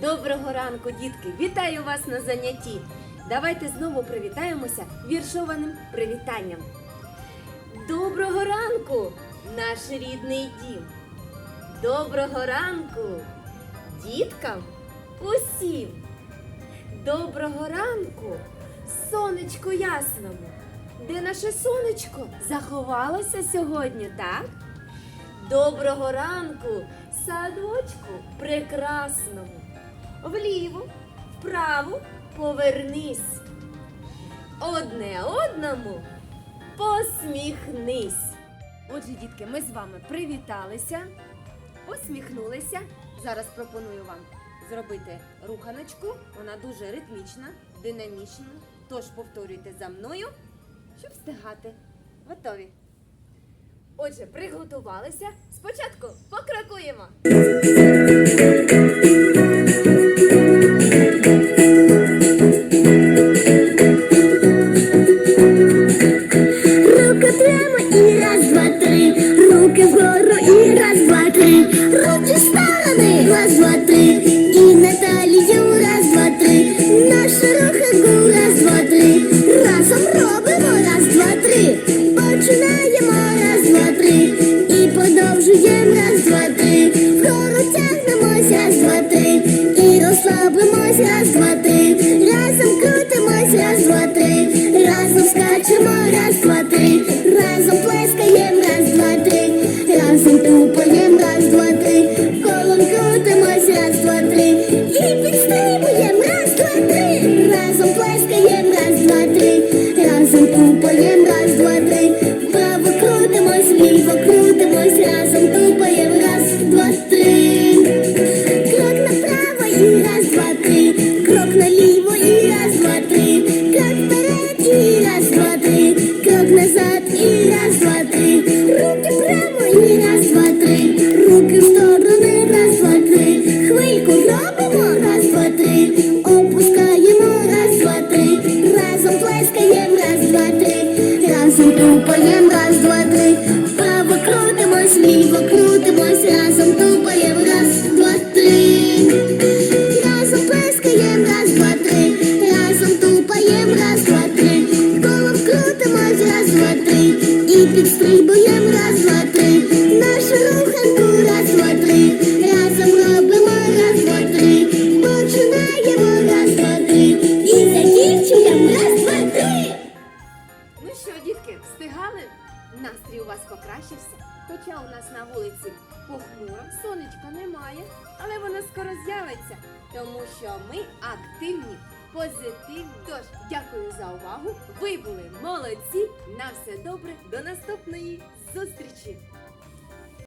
Доброго ранку, дітки! Вітаю вас на занятті. Давайте знову привітаємося віршованим привітанням. Доброго ранку, наш рідний дім. Доброго ранку, діткам усім. Доброго ранку, сонечку ясному. Де наше сонечко заховалося сьогодні, так? Доброго ранку, садочку прекрасному. Вліво, вправо повернись. Одне одному посміхнись. Отже, дітки, ми з вами привіталися, посміхнулися. Зараз пропоную вам зробити руханочку. Вона дуже ритмічна, динамічна. Тож повторюйте за мною, щоб встигати. Готові? Отже, приготувалися. Спочатку покрокуємо. Два, три. І Наталію, раз, два, три. Наші рухи гу, раз, два, три. Разом робимо, раз, два, три. Починаємо, раз, два, три. І продовжуємо, раз, два, три. Вгору тягнемося, раз, два, три. Разом тупаєм, раз, два, три. право крутимось, ліво встигали? Настрій у вас покращився. Хоча у нас на вулиці похмуро, сонечка немає, але воно скоро з'явиться, тому що ми активні, позитивні. Тож, дякую за увагу. Ви були молодці. На все добре. До наступної зустрічі!